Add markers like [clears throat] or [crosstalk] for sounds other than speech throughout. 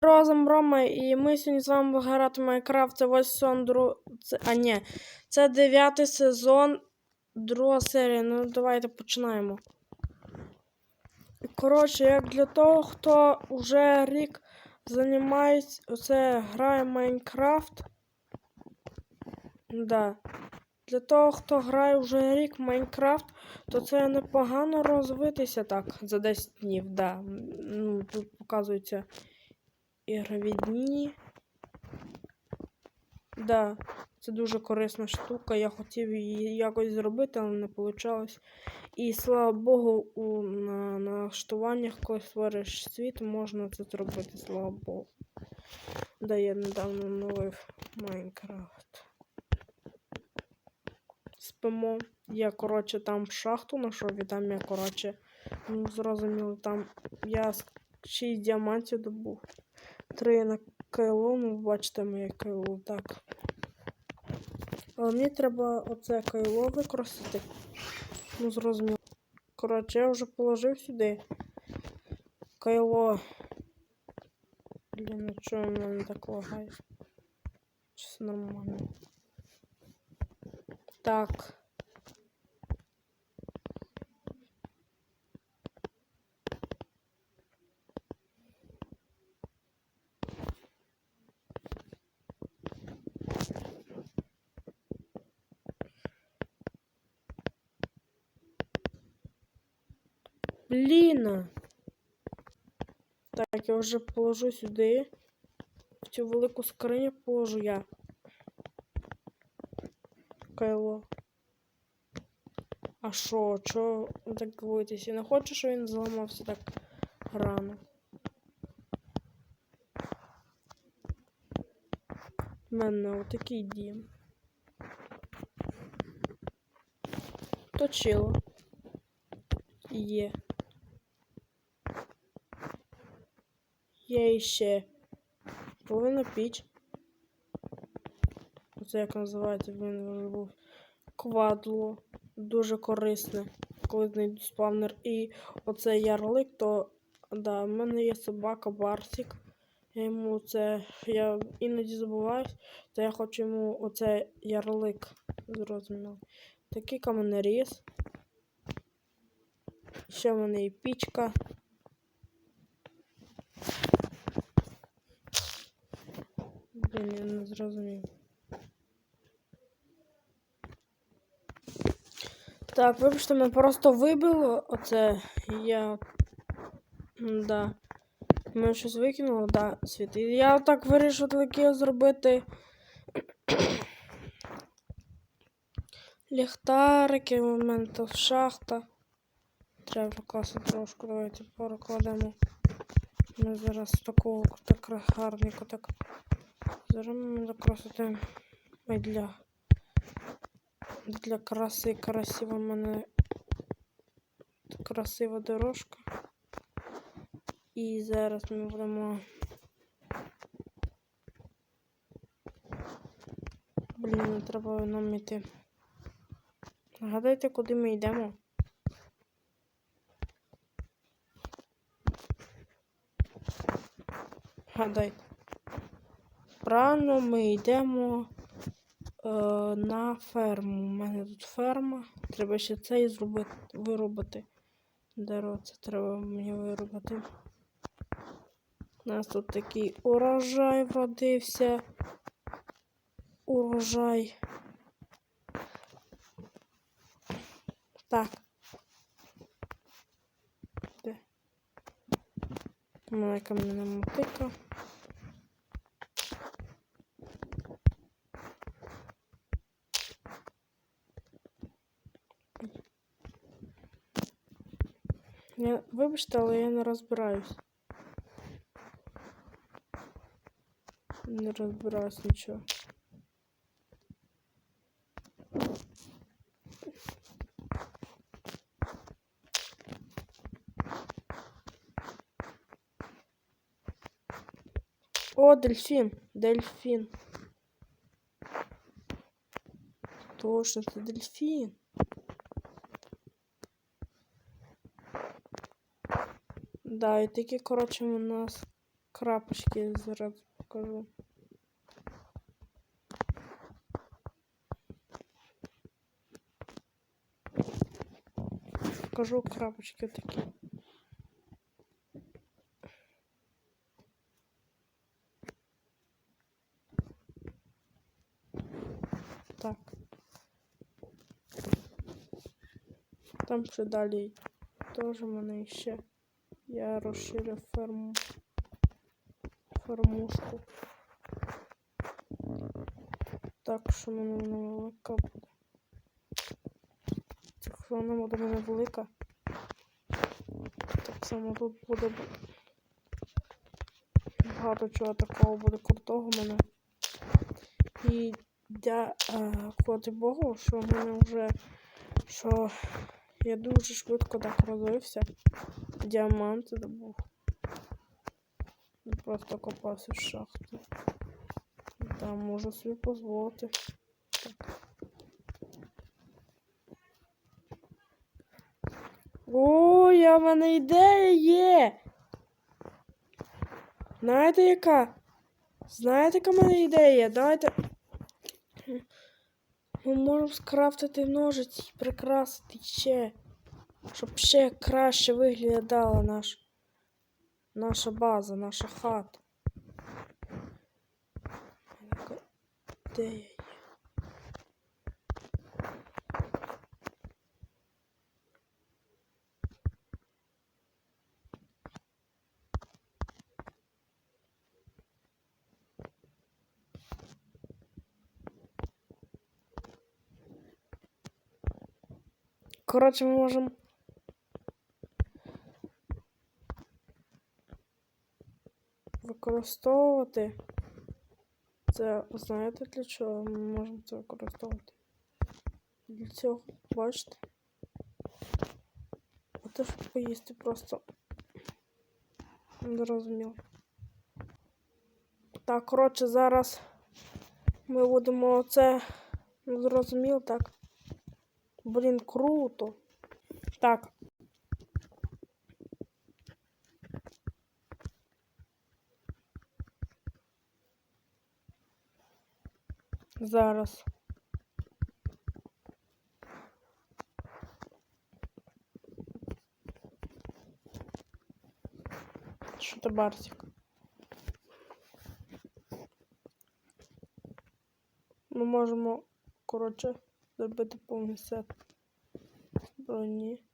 Розом Рома, і ми сьогодні з вами грати Майнкрафт. Це ось сон дру... це... А, ні. Це дев'ятий сезон, друга серія. Ну, давайте починаємо. Коротше, як для того, хто вже рік займається, оце грає Майнкрафт. Да. Для того, хто грає вже рік в Майнкрафт, то це непогано розвитися так за 10 днів. Да. Ну, тут показується ігрові. Да, це дуже корисна штука. Я хотів її якось зробити, але не вийшло. І слава Богу, у, на налаштуваннях, коли створиш світ, можна це зробити, слава Богу. Да, я недавно оновив Майнкрафт. Спимо. Я, коротше, там шахту знайшов, і там я, коротше, ну, зрозуміло, там я 6 діамантів добув. Три на кайло, ну бачите моє кайло, так. Але мені треба оце кайло використати. Ну, зрозуміло. Коротше, я вже положив сюди. Кайло. Блін, ну чого в мене так лагає? Все нормально? Так. Блін. Так, я вже положу сюди. В цю велику скриню положу я. Кайло. А що? Чо ви так дивитесь? Я не хочу, щоб він зламався так рано. У мене отакий дім. Точило. Є. Є іще половина піч. Оце як називається, він був квадло. Дуже корисне, коли знайду спавнер. І оце ярлик, то да, в мене є собака Барсік. Я йому це. Я іноді забуваюсь, то я хочу йому оце ярлик зрозуміло. Такий каменеріз. Ще в мене є пічка. Блін, я не зрозумів. Так, вибачте, мене просто вибило оце. Я. Да. Мене щось викинуло, да, світ. Я так вирішив таке зробити. Ліхтарики, у мене тут шахта. Треба покласти трошку, давайте перекладемо. Ми зараз такого так гарненько так. Зараз ми закрасити Ой, для краси красива в мене красива дорожка. І зараз ми будемо. Блін, не треба нам йти. Гадайте, куди ми йдемо? Гадайте. Правильно ми йдемо е, на ферму. У мене тут ферма. Треба ще це і зробити, виробити. Дерево це треба мені виробити. У нас тут такий урожай вродився. Урожай. Так. Де? Маленька мене мотика. Я, вибачте, але я не розбираюсь. Не розбираюсь нічого. О, дельфін, дельфін. Точно, це дельфін. Да, і такі, коротше, у нас крапочки зараз покажу. Покажу крапочки такі. Так. Там ще далі теж в мене ще. Я розширю ферму. Фермушку. Так, що мене вона велика буде. Якщо вона буде мене велика. Так само тут буде багато чого такого буде крутого в мене. І я е, Богу, що в мене вже що я дуже швидко так розвився. Діаманти добув. Не Просто копався в шахті. Там можу собі дозволити. О, я в мене ідея є. Знаєте яка? Знаєте, яка в мене ідея? Давайте. Ми можемо скрафтити ножиці і прикрасити ще. Щоб ще краще виглядала наш, наша база, наша хата. Де ідея є. Коротше, ми можемо. Використовувати. Це знаєте для чого ми можемо це використовувати? Для цього, бачите? А те, щоб поїсти просто. Зрозуміло. Так, коротше, зараз ми будемо це. Не зрозуміло, так. Блін, круто. Так. Зараз. Що ти Барсик? Ми можемо, коротше, зробити повний сет броні.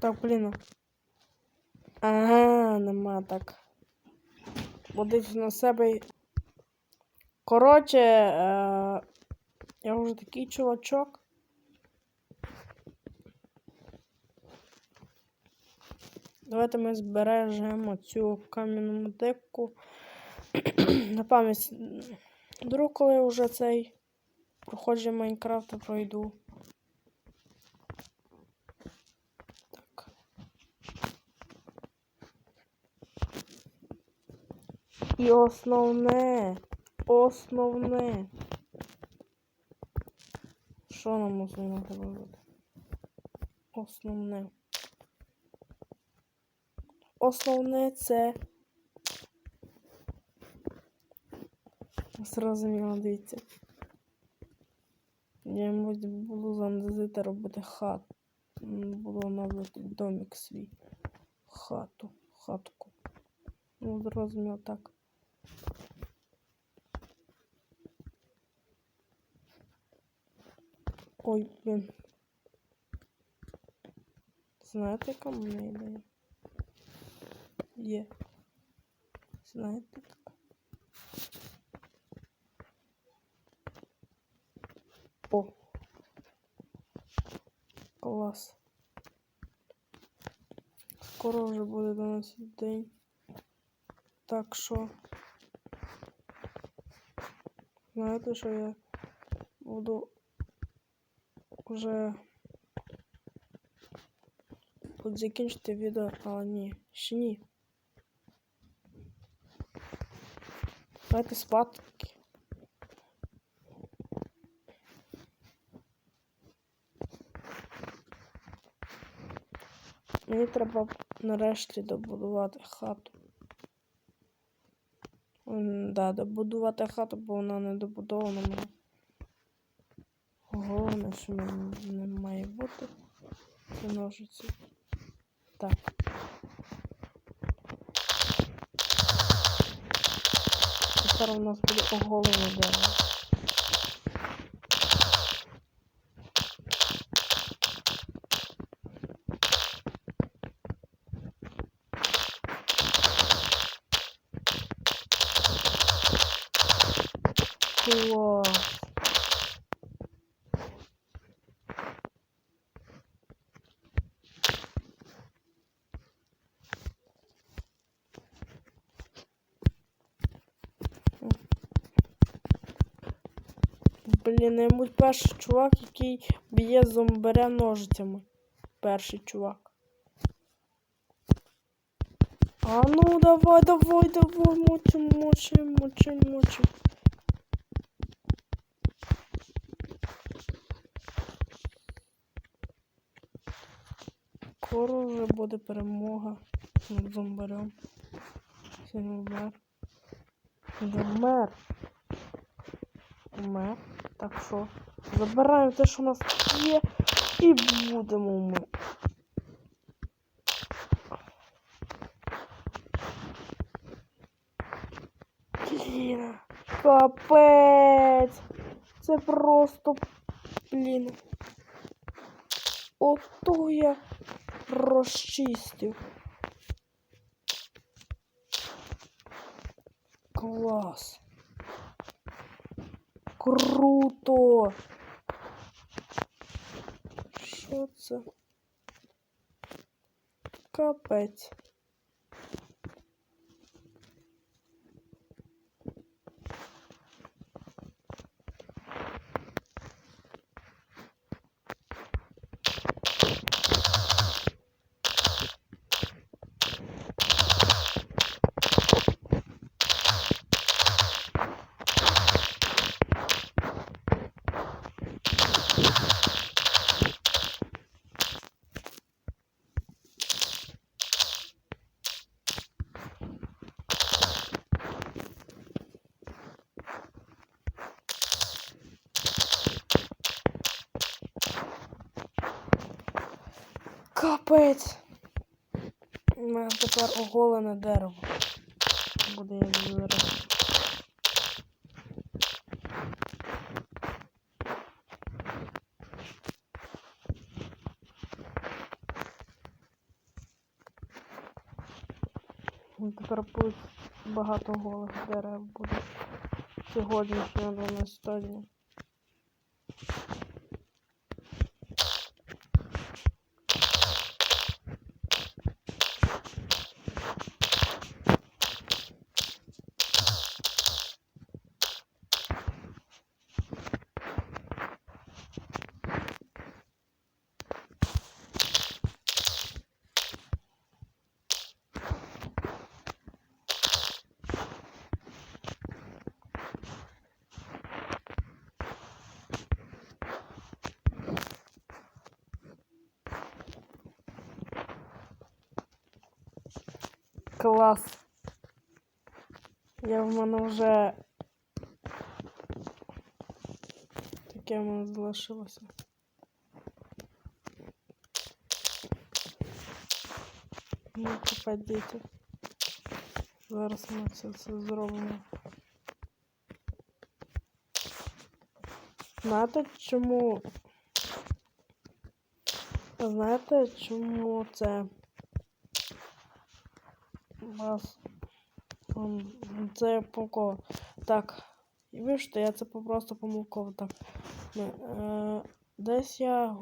Так, блін. Ага, нема так. Будуть на себе. Коротше, е- я вже такий чувачок. Давайте ми збережемо цю кам'яну декку [clears throat] на пам'ять. Вдруг, коли вже цей проходження Майнкрафта пройду. І основне, основне. Що нам основне треба робити? Основне. Основне це. Зрозуміло, дивіться. Я, мабуть, буду занозити робити хат. Буду назвати домик свій. Хату. Хатку. Ну, зрозуміло так. Ой, блін. Знаєте, яка в мене ідея? Є. Знаєте? О. Клас. Скоро вже буде 12 день. Так що Знаєте, що я буду вже От закінчити відео, але ні, ще ні. Давайте спати. Мені треба нарешті добудувати хату. М, Да, добудувати хату, бо вона не добудована. Головне, що не має бути. Це ножиці. Так. Тепер у нас буде оголене дерево. Клас. Блін, я перший чувак, який б'є зомбаря ножицями. Перший чувак. А ну давай, давай, давай, мочим, мочим, мочим, мочим. Скоро вже буде перемога над зомбарем. Не вмер. Вмер. Так що забираємо те, що у нас є, і будемо ми. Блін, капець. Це просто, блін. Ото я розчистив. Клас. Круто. Що це? Капець. У мене тепер оголене дерево. Буде як зараз. Тепер буде багато голих дерев буде. Сьогоднішнього на сьогодні. Клас. Я в мене вже таке в мене залишилося. Ну, тепер діти. Зараз ми це все зробимо. Знаєте, чому? Знаєте, чому це? Вас. м, Це помилково. Так. І вибачте, я це просто помилково так. Е, десь я.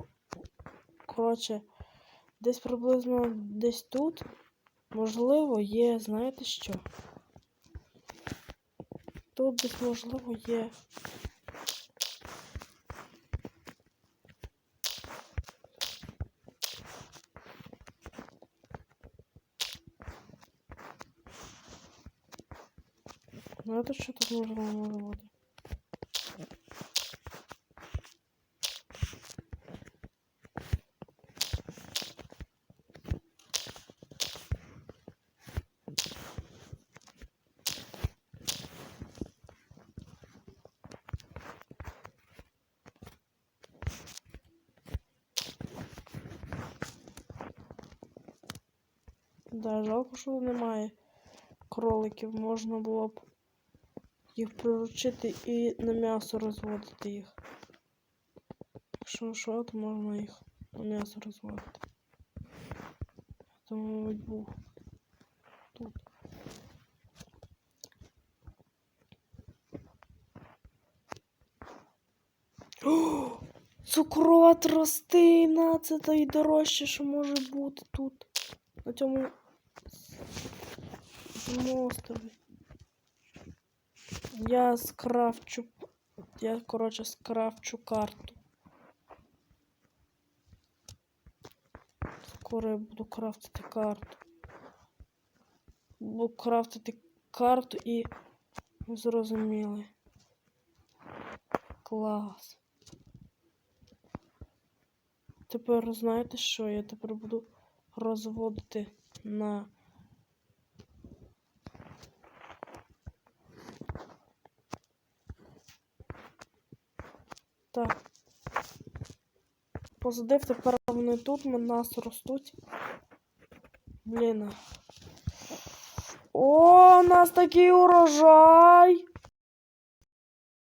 Коротше, десь приблизно десь тут. Можливо, є, знаєте що? Тут десь можливо є. Знаєте, що тут можливо може бути? Да, жалко, що немає кроликів. Можна було б їх приручити і на м'ясо розводити їх. Якщо що, то можна їх на м'ясо розводити. Тому, мабуть, був тут. О! Цукрова тростина! Це найдорожче, що може бути тут. На цьому острові. Я скрафчу. Я, коротше, скрафчу карту. Скоро я буду крафтити карту. Буду крафтити карту і зрозуміли. Клас. Тепер знаєте що? Я тепер буду розводити на Так. Позадив, тепер вони тут, ми нас ростуть. Блін. О, у нас такий урожай.